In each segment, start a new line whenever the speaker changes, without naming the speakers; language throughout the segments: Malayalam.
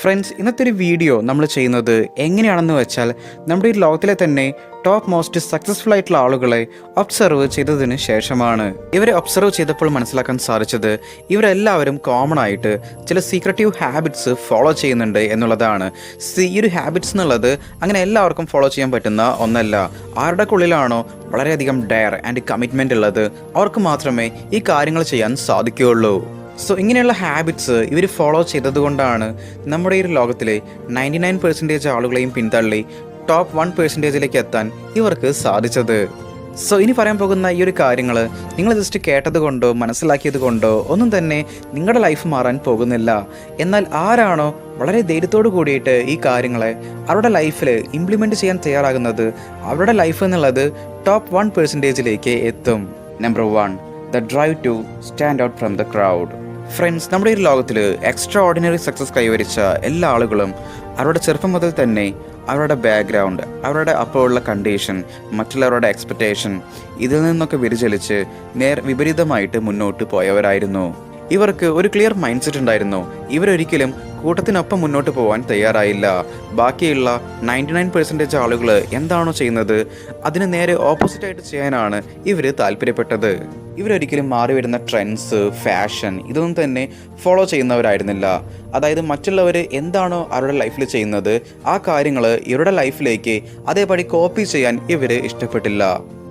ഫ്രണ്ട്സ് ഇന്നത്തെ ഒരു വീഡിയോ നമ്മൾ ചെയ്യുന്നത് എങ്ങനെയാണെന്ന് വെച്ചാൽ നമ്മുടെ ഈ ലോകത്തിലെ തന്നെ ടോപ്പ് മോസ്റ്റ് സക്സസ്ഫുൾ ആയിട്ടുള്ള ആളുകളെ ഒബ്സർവ് ചെയ്തതിന് ശേഷമാണ്. ഇവരെ ഒബ്സർവ് ചെയ്തപ്പോൾ മനസ്സിലാക്കാൻ സാധിച്ചത് ഇവരെല്ലാവരും കോമൺ ആയിട്ട് ചില സീക്രട്ടീവ് ഹാബിറ്റ്സ് ഫോളോ ചെയ്യുന്നുണ്ട് എന്നുള്ളതാണ്. ഈ ഒരു ഹാബിറ്റ്സ് എന്നുള്ളത് അങ്ങനെ എല്ലാവർക്കും ഫോളോ ചെയ്യാൻ പറ്റുന്ന ഒന്നല്ല. ആരുടെ ഉള്ളിലാണോ വളരെയധികം ഡയർ ആൻഡ് കമ്മിറ്റ്മെന്റ് ഉള്ളത്. അവർക്ക് മാത്രമേ ഈ കാര്യങ്ങൾ ചെയ്യാൻ സാധിക്കുകയുള്ളൂ. സോ ഇങ്ങനെയുള്ള ഹാബിറ്റ്സ് ഇവർ ഫോളോ ചെയ്തതുകൊണ്ടാണ് നമ്മുടെ ഈ ഒരു ലോകത്തിലെ നയന്റി നയൻ പെർസെന്റേജ് ആളുകളെയും പിന്തള്ളി ടോപ്പ് വൺ പെർസെന്റേജിലേക്ക് എത്താൻ ഇവർക്ക് സാധിച്ചത്. സോ ഇനി പറയാൻ പോകുന്ന ഈ ഒരു കാര്യങ്ങൾ നിങ്ങൾ ജസ്റ്റ് കേട്ടത് കൊണ്ടോ മനസ്സിലാക്കിയത് കൊണ്ടോ ഒന്നും തന്നെ നിങ്ങളുടെ ലൈഫ് മാറാൻ പോകുന്നില്ല. എന്നാൽ ആരാണോ വളരെ ധൈര്യത്തോടു കൂടിയിട്ട് ഈ കാര്യങ്ങളെ അവരുടെ ലൈഫിൽ ഇംപ്ലിമെന്റ് ചെയ്യാൻ തയ്യാറാകുന്നത് അവരുടെ ലൈഫ് എന്നുള്ളത് ടോപ്പ് വൺ പെർസെന്റേജിലേക്ക് എത്തും. Number one the drive to stand out from the crowd friends നമ്മുടെ ഈ ലോകത്തിൽ എക്സ്ട്രാ ഓർഡിനറി സക്സസ് കൈവരിച്ച എല്ലാ ആളുകളും അവരുടെ ചെറുപ്പം മുതൽ തന്നെ അവരുടെ ബാക്ക്ഗ്രൗണ്ട് അവരുടെ അപ്പോഴുള്ള കണ്ടീഷൻ മറ്റുള്ളവരുടെ എക്സ്പെക്റ്റേഷൻ ഇതിൽ നിന്നൊക്കെ വ്യതിചലിച്ച് നേർ വിപരീതമായിട്ട് മുന്നോട്ട് പോയവരായിരുന്നു. ഇവർക്ക് ഒരു ക്ലിയർ മൈൻഡ് സെറ്റ് ഉണ്ടായിരുന്നു. ഇവരൊരിക്കലും കൂട്ടത്തിനൊപ്പം മുന്നോട്ട് പോകാൻ തയ്യാറായില്ല. ബാക്കിയുള്ള നയന്റി നയൻ പെർസെന്റേജ് ആളുകൾ എന്താണോ ചെയ്യുന്നത് അതിന് നേരെ ഓപ്പോസിറ്റായിട്ട് ചെയ്യാനാണ് ഇവർ താല്പര്യപ്പെട്ടത്. ഇവരൊരിക്കലും മാറി വരുന്ന ട്രെൻഡ്സ് ഫാഷൻ ഇതൊന്നും തന്നെ ഫോളോ ചെയ്യുന്നവരായിരുന്നില്ല. അതായത് മറ്റുള്ളവർ എന്താണോ അവരുടെ ലൈഫിൽ ചെയ്യുന്നത് ആ കാര്യങ്ങൾ ഇവരുടെ ലൈഫിലേക്ക് അതേപടി കോപ്പി ചെയ്യാൻ ഇവർ ഇഷ്ടപ്പെട്ടില്ല.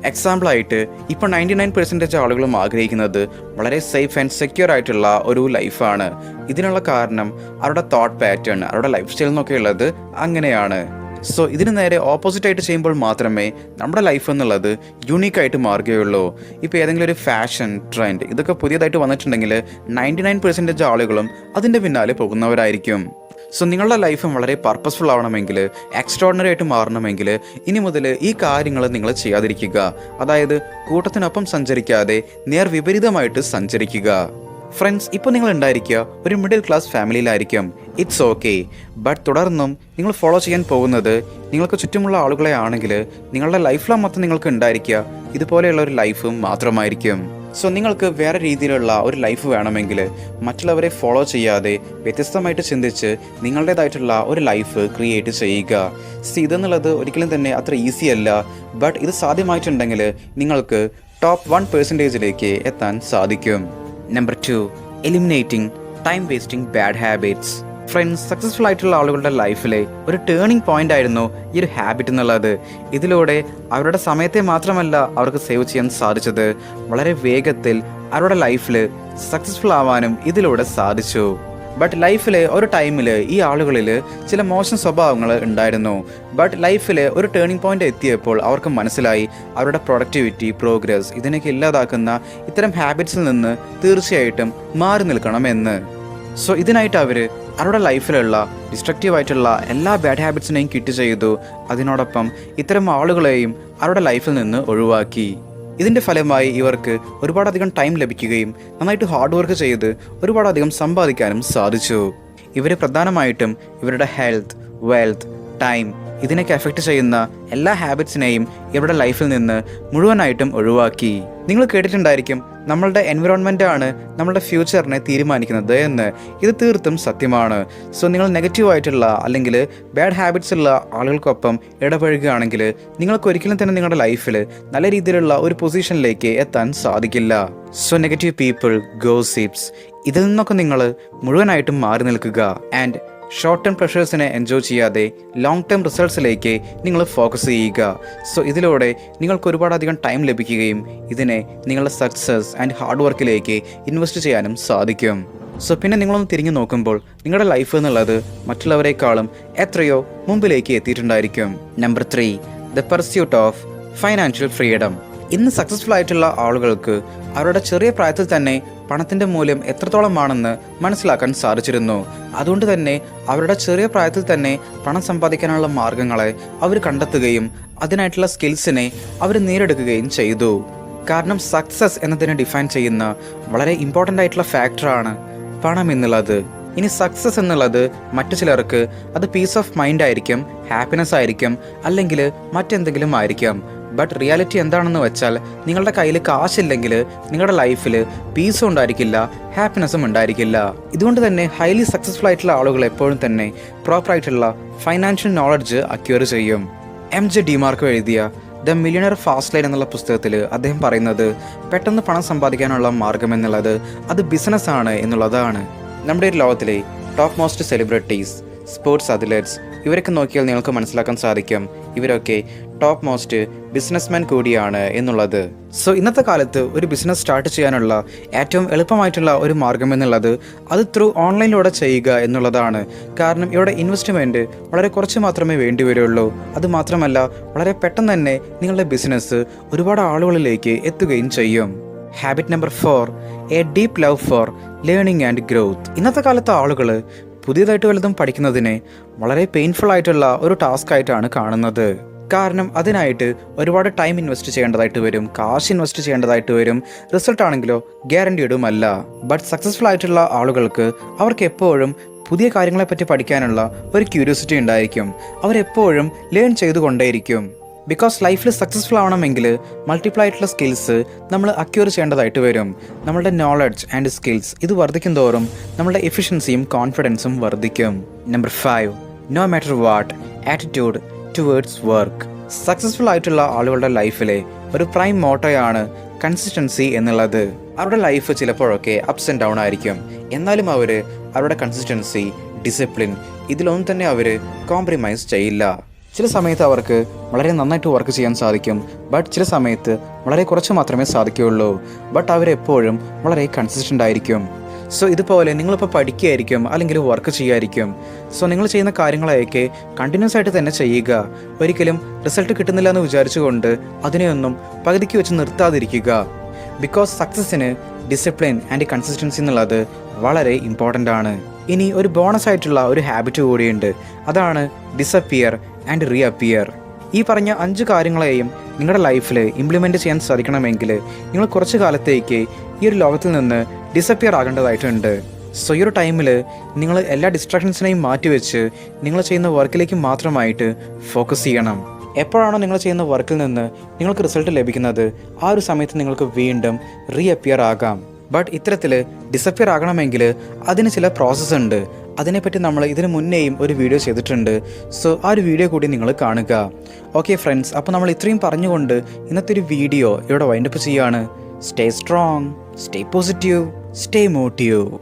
എക്സാമ്പിളായിട്ട് ഇപ്പോൾ നയന്റി നയൻ പെർസെന്റേജ് ആളുകളും ആഗ്രഹിക്കുന്നത് വളരെ സേഫ് ആൻഡ് സെക്യൂർ ആയിട്ടുള്ള ഒരു ലൈഫാണ് ഇതിനുള്ള കാരണം അവരുടെ തോട്ട് പാറ്റേൺ അവരുടെ ലൈഫ് സ്റ്റൈൽ എന്നൊക്കെ ഉള്ളത് അങ്ങനെയാണ്. സോ ഇതിന് നേരെ ഓപ്പോസിറ്റ് ആയിട്ട് ചെയ്യുമ്പോൾ മാത്രമേ നമ്മുടെ ലൈഫ് എന്നുള്ളത് യുണീക്കായിട്ട് മാറുകയുള്ളൂ. ഇപ്പോൾ ഏതെങ്കിലും ഒരു ഫാഷൻ ട്രെൻഡ് ഇതൊക്കെ പുതിയതായിട്ട് വന്നിട്ടുണ്ടെങ്കിൽ നയന്റി നയൻ പെർസെന്റേജ് ആളുകളും അതിന്റെ പിന്നാലെ പോകുന്നവരായിരിക്കും. സോ നിങ്ങളുടെ ലൈഫും വളരെ പർപ്പസ്ഫുൾ ആവണമെങ്കിൽ എക്സ്ട്രോർഡിനറി ആയിട്ട് മാറണമെങ്കിൽ ഇനി മുതൽ ഈ കാര്യങ്ങൾ നിങ്ങൾ ചെയ്യാതിരിക്കുക. അതായത് കൂട്ടത്തിനൊപ്പം സഞ്ചരിക്കാതെ നേർ വിപരീതമായിട്ട് സഞ്ചരിക്കുക. ഫ്രണ്ട്സ് ഇപ്പോൾ നിങ്ങൾ ഉണ്ടായിരിക്കുക ഒരു മിഡിൽ ക്ലാസ് ഫാമിലിയിലായിരിക്കും ഇറ്റ്സ് ഓക്കെ ബട്ട് തുടർന്നും നിങ്ങൾ ഫോളോ ചെയ്യാൻ പോകുന്നത് നിങ്ങൾക്ക് ചുറ്റുമുള്ള ആളുകളെ ആണെങ്കിൽ നിങ്ങളുടെ ലൈഫ് മൊത്തം നിങ്ങൾക്ക് ഉണ്ടായിരിക്കുക. ഇതുപോലെയുള്ള ഒരു ലൈഫും മാത്രമായിരിക്കും. സോ നിങ്ങൾക്ക് വേറെ രീതിയിലുള്ള ഒരു ലൈഫ് വേണമെങ്കിൽ മറ്റുള്ളവരെ ഫോളോ ചെയ്യാതെ വ്യത്യസ്തമായിട്ട് ചിന്തിച്ച് നിങ്ങളുടേതായിട്ടുള്ള ഒരു ലൈഫ് ക്രിയേറ്റ് ചെയ്യുക. സി ഇതെന്നുള്ളത് ഒരിക്കലും തന്നെ അത്ര ഈസി അല്ല. ബട്ട് ഇത് സാധ്യമായിട്ടുണ്ടെങ്കിൽ നിങ്ങൾക്ക് ടോപ്പ് വൺ പെർസെന്റേജിലേക്ക് എത്താൻ സാധിക്കും. Number two eliminating time wasting bad habits friends successful ആയിട്ടുള്ള ആളുകളുടെ ലൈഫിലെ ഒരു ടേണിംഗ് പോയിന്റ് ആയിരുന്നു ഈ ഒരു ഹാബിറ്റ് എന്നുള്ളത്. ഇതിലൂടെ അവരുടെ സമയത്തെ മാത്രമല്ല അവർക്ക് സേവ് ചെയ്യാൻ സാധിച്ചത്. വളരെ വേഗത്തിൽ അവരുടെ ലൈഫിൽ സക്സസ്ഫുൾ ആവാനും ഇതിലൂടെ സാധിച്ചു. ബട്ട് ലൈഫിൽ ഒരു ടൈമിൽ ഈ ആളുകളിൽ ചില മോശം സ്വഭാവങ്ങൾ ഉണ്ടായിരുന്നു. ബട്ട് ലൈഫിൽ ഒരു ടേണിംഗ് പോയിന്റ് എത്തിയപ്പോൾ അവർക്ക് മനസ്സിലായി അവരുടെ പ്രൊഡക്ടിവിറ്റി പ്രോഗ്രസ് ഇതിനൊക്കെ ഇല്ലാതാക്കുന്ന ഇത്തരം ഹാബിറ്റ്സിൽ നിന്ന് തീർച്ചയായിട്ടും മാറി നിൽക്കണം എന്ന് സോ ഇതിനായിട്ട് അവർ അവരുടെ ലൈഫിലുള്ള ഡിസ്ട്രക്റ്റീവ് ആയിട്ടുള്ള എല്ലാ ബാഡ് ഹാബിറ്റ്സിനെയും കിറ്റ് ചെയ്തു. അതിനോടൊപ്പം ഇത്തരം ആളുകളെയും അവരുടെ ലൈഫിൽ നിന്ന് ഒഴിവാക്കി. ഇതിന്റെ ഫലമായി ഇവർക്ക് ഒരുപാടധികം ടൈം ലഭിക്കുകയും നന്നായിട്ട് ഹാർഡ് വർക്ക് ചെയ്ത് ഒരുപാടധികം സമ്പാദിക്കാനും സാധിച്ചു. ഇവർ പ്രധാനമായിട്ടും ഇവരുടെ ഹെൽത്ത് വെൽത്ത് ടൈം ഇതിനൊക്കെ എഫക്റ്റ് ചെയ്യുന്ന എല്ലാ ഹാബിറ്റ്സിനെയും ഇവരുടെ ലൈഫിൽ നിന്ന് മുഴുവനായിട്ടും ഒഴിവാക്കി. നിങ്ങൾ കേട്ടിട്ടുണ്ടായിരിക്കും നമ്മളുടെ എൻവിറോൺമെന്റ് ആണ് നമ്മളുടെ ഫ്യൂച്ചറിനെ തീരുമാനിക്കുന്നത് എന്ന്. ഇത് തീർത്തും സത്യമാണ്. സോ നിങ്ങൾ നെഗറ്റീവായിട്ടുള്ള അല്ലെങ്കിൽ ബാഡ് ഹാബിറ്റ്സ് ഉള്ള ആളുകൾക്കൊപ്പം ഇടപഴകുകയാണെങ്കിൽ നിങ്ങൾക്ക് ഒരിക്കലും തന്നെ നിങ്ങളുടെ ലൈഫിൽ നല്ല രീതിയിലുള്ള ഒരു പൊസിഷനിലേക്ക് എത്താൻ സാധിക്കില്ല. സോ നെഗറ്റീവ് പീപ്പിൾ ഗോസിപ്സ് ഇതിൽ നിന്നൊക്കെ നിങ്ങൾ മുഴുവനായിട്ടും മാറി നിൽക്കുക. ആൻഡ് ഷോർട്ട് ടേം പ്രഷേഴ്സിനെ എൻജോയ് ചെയ്യാതെ ലോങ് ടേം റിസൾട്ട്സിലേക്ക് നിങ്ങൾ ഫോക്കസ് ചെയ്യുക. സോ ഇതിലൂടെ നിങ്ങൾക്ക് ഒരുപാടധികം ടൈം ലഭിക്കുകയും ഇതിനെ നിങ്ങളുടെ സക്സസ് ആൻഡ് ഹാർഡ് വർക്കിലേക്ക് ഇൻവെസ്റ്റ് ചെയ്യാനും സാധിക്കും. സോ പിന്നെ നിങ്ങളൊന്ന് തിരിഞ്ഞു നോക്കുമ്പോൾ നിങ്ങളുടെ ലൈഫ് എന്നുള്ളത് മറ്റുള്ളവരെക്കാളും എത്രയോ മുമ്പിലേക്ക് എത്തിയിട്ടുണ്ടായിരിക്കും. Number three the pursuit of financial freedom ഇന്ന് സക്സസ്ഫുൾ ആയിട്ടുള്ള ആളുകൾക്ക് അവരുടെ ചെറിയ പ്രായത്തിൽ തന്നെ പണത്തിന്റെ മൂല്യം എത്രത്തോളമാണെന്ന് മനസ്സിലാക്കാൻ സാധിച്ചിരുന്നു. അതുകൊണ്ട് തന്നെ അവരുടെ ചെറിയ പ്രായത്തിൽ തന്നെ പണം സമ്പാദിക്കാനുള്ള മാർഗങ്ങളെ അവർ കണ്ടെത്തുകയും അതിനായിട്ടുള്ള സ്കിൽസിനെ അവർ നേരിടുകയും ചെയ്തു. കാരണം സക്സസ് എന്നതിനെ ഡിഫൈൻ ചെയ്യുന്ന വളരെ ഇമ്പോർട്ടന്റ് ആയിട്ടുള്ള ഫാക്ടറാണ് പണം എന്നുള്ളത്. ഇനി സക്സസ് എന്നുള്ളത് മറ്റു ചിലർക്ക് അത് പീസ് ഓഫ് മൈൻഡ് ആയിരിക്കും ഹാപ്പിനെസ് ആയിരിക്കും അല്ലെങ്കിൽ മറ്റെന്തെങ്കിലും ആയിരിക്കാം. ബട്ട് റിയാലിറ്റി എന്താണെന്ന് വെച്ചാൽ നിങ്ങളുടെ കയ്യിൽ കാശില്ലെങ്കിൽ നിങ്ങളുടെ ലൈഫിൽ പീസും ഉണ്ടായിരിക്കില്ല ഹാപ്പിനെസ്സും ഉണ്ടായിരിക്കില്ല. ഇതുകൊണ്ട് തന്നെ ഹൈലി സക്സസ്ഫുൾ ആയിട്ടുള്ള ആളുകൾ എപ്പോഴും തന്നെ പ്രോപ്പറായിട്ടുള്ള ഫൈനാൻഷ്യൽ നോളജ് അക്യൂർ ചെയ്യും. എം ജെ ഡിമാർക്ക് എഴുതിയ ദ മില്യണർ ഫാസ്റ്റ് ലൈൻ എന്നുള്ള പുസ്തകത്തിൽ അദ്ദേഹം പറയുന്നത് പെട്ടെന്ന് പണം സമ്പാദിക്കാനുള്ള മാർഗം എന്നുള്ളത് അത് ബിസിനസ് ആണ് എന്നുള്ളതാണ്. നമ്മുടെ ഒരു ലോകത്തിലെ top most celebrities sports athletes ഇവരൊക്കെ നോക്കിയാൽ നിങ്ങൾക്ക് മനസ്സിലാക്കാൻ സാധിക്കും. ഇവരൊക്കെ ടോപ്പ് മോസ്റ്റ് ബിസിനസ്മാൻ കൂടിയാണ് എന്നുള്ളത്. സോ ഇന്നത്തെ കാലത്ത് ഒരു ബിസിനസ് സ്റ്റാർട്ട് ചെയ്യാനുള്ള ഏറ്റവും എളുപ്പമായിട്ടുള്ള ഒരു മാർഗം എന്നുള്ളത് അത് ത്രൂ ഓൺലൈനിലൂടെ ചെയ്യുക എന്നുള്ളതാണ്. കാരണം ഇവിടെ ഇൻവെസ്റ്റ്മെന്റ് വളരെ കുറച്ച് മാത്രമേ വേണ്ടി വരുള്ളൂ. അത് മാത്രമല്ല വളരെ പെട്ടെന്ന് തന്നെ നിങ്ങളുടെ ബിസിനസ് ഒരുപാട് ആളുകളിലേക്ക് എത്തുകയും ചെയ്യും. Habit number four a deep love for learning and growth ഇന്നത്തെ കാലത്ത് ആളുകൾ പുതിയതായിട്ട് വല്ലതും പഠിക്കുന്നതിനെ വളരെ പെയിൻഫുൾ ആയിട്ടുള്ള ഒരു ടാസ്ക് ആയിട്ടാണ് കാണുന്നത്. കാരണം അതിനായിട്ട് ഒരുപാട് ടൈം ഇൻവെസ്റ്റ് ചെയ്യേണ്ടതായിട്ട് വരും കാശ് ഇൻവെസ്റ്റ് ചെയ്യേണ്ടതായിട്ട് വരും. റിസൾട്ട് ആണെങ്കിലോ ഗ്യാരണ്ടീഡും ബട്ട് സക്സസ്ഫുൾ ആയിട്ടുള്ള ആളുകൾക്ക് അവർക്ക് എപ്പോഴും പുതിയ കാര്യങ്ങളെപ്പറ്റി പഠിക്കാനുള്ള ഒരു ക്യൂരിയോസിറ്റി ഉണ്ടായിരിക്കും. അവരെപ്പോഴും ലേൺ ചെയ്തുകൊണ്ടേയിരിക്കും. ബിക്കോസ് ലൈഫിൽ സക്സസ്ഫുൾ ആവണമെങ്കിൽ മൾട്ടിപ്ലൈ ആയിട്ടുള്ള സ്കിൽസ് നമ്മൾ അക്യൂർ ചെയ്യേണ്ടതായിട്ട് വരും. നമ്മളുടെ നോളജ് ആൻഡ് സ്കിൽസ് ഇത് വർദ്ധിക്കും തോറും നമ്മളുടെ എഫിഷ്യൻസിയും കോൺഫിഡൻസും വർദ്ധിക്കും. Number five no matter what attitude towards work successful ആയിട്ടുള്ള ആളുകളുടെ ലൈഫിലെ ഒരു പ്രൈം മോട്ടോയാണ് കൺസിസ്റ്റൻസി എന്നുള്ളത്. അവരുടെ ലൈഫ് ചിലപ്പോഴൊക്കെ അപ്സ് ആൻഡ് ഡൗൺ ആയിരിക്കും. എന്നാലും അവർ അവരുടെ കൺസിസ്റ്റൻസി ഡിസിപ്ലിൻ ഇതിലൊന്നും തന്നെ അവർ കോംപ്രമൈസ് ചെയ്യില്ല. ചില സമയത്ത് അവർക്ക് വളരെ നന്നായിട്ട് വർക്ക് ചെയ്യാൻ സാധിക്കും. ബട്ട് ചില സമയത്ത് വളരെ കുറച്ച് മാത്രമേ സാധിക്കുകയുള്ളൂ. ബട്ട് അവരെപ്പോഴും വളരെ കൺസിസ്റ്റന്റ് ആയിരിക്കും. സോ ഇതുപോലെ നിങ്ങളിപ്പോൾ പഠിക്കുകയായിരിക്കും അല്ലെങ്കിൽ വർക്ക് ചെയ്യുമായിരിക്കും സോ നിങ്ങൾ ചെയ്യുന്ന കാര്യങ്ങളെയൊക്കെ കണ്ടിന്യൂസ് ആയിട്ട് തന്നെ ചെയ്യുക. ഒരിക്കലും റിസൾട്ട് കിട്ടുന്നില്ല എന്ന് വിചാരിച്ചുകൊണ്ട് അതിനെയൊന്നും പകുതിക്ക് വെച്ച് നിർത്താതിരിക്കുക. ബിക്കോസ് സക്സസ്സിന് ഡിസിപ്ലിൻ ആൻഡ് കൺസിസ്റ്റൻസി എന്നുള്ളത് വളരെ ഇമ്പോർട്ടന്റ് ആണ്. ഇനി ഒരു ബോണസ് ആയിട്ടുള്ള ഒരു ഹാബിറ്റ് കൂടിയുണ്ട്. അതാണ് ഡിസപ്പിയർ ആൻഡ് റീഅപ്പിയർ ഈ പറഞ്ഞ അഞ്ച് കാര്യങ്ങളെയും നിങ്ങളുടെ ലൈഫിൽ ഇംപ്ലിമെന്റ് ചെയ്യാൻ സാധിക്കണമെങ്കിൽ നിങ്ങൾ കുറച്ച് കാലത്തേക്ക് ഈ ഒരു ലോകത്തിൽ നിന്ന് ഡിസപ്പിയർ ആകേണ്ടതായിട്ടുണ്ട്. സോ ഈ ഒരു ടൈമിൽ നിങ്ങൾ എല്ലാ ഡിസ്ട്രാക്ഷൻസിനെയും മാറ്റിവെച്ച് നിങ്ങൾ ചെയ്യുന്ന വർക്കിലേക്ക് മാത്രമായിട്ട് ഫോക്കസ് ചെയ്യണം. എപ്പോഴാണോ നിങ്ങൾ ചെയ്യുന്ന വർക്കിൽ നിന്ന് നിങ്ങൾക്ക് റിസൾട്ട് ലഭിക്കുന്നത് ആ ഒരു സമയത്ത് നിങ്ങൾക്ക് വീണ്ടും റീഅപ്പിയർ ആകാം. ബട്ട് ഇത്തരത്തിൽ ഡിസപ്പിയർ ആകണമെങ്കിൽ അതിന് ചില പ്രോസസ്സ് ഉണ്ട്. അതിനെപ്പറ്റി നമ്മൾ ഇതിന് മുന്നേയും ഒരു വീഡിയോ ചെയ്തിട്ടുണ്ട്. സോ ആ ഒരു വീഡിയോ കൂടി നിങ്ങൾ കാണുക. ഓക്കെ ഫ്രണ്ട്സ് അപ്പോൾ നമ്മൾ ഇത്രയും പറഞ്ഞുകൊണ്ട് ഇന്നത്തെ ഒരു വീഡിയോ ഇവിടെ വൈൻഡപ്പ് ചെയ്യുകയാണ് stay strong stay positive stay motive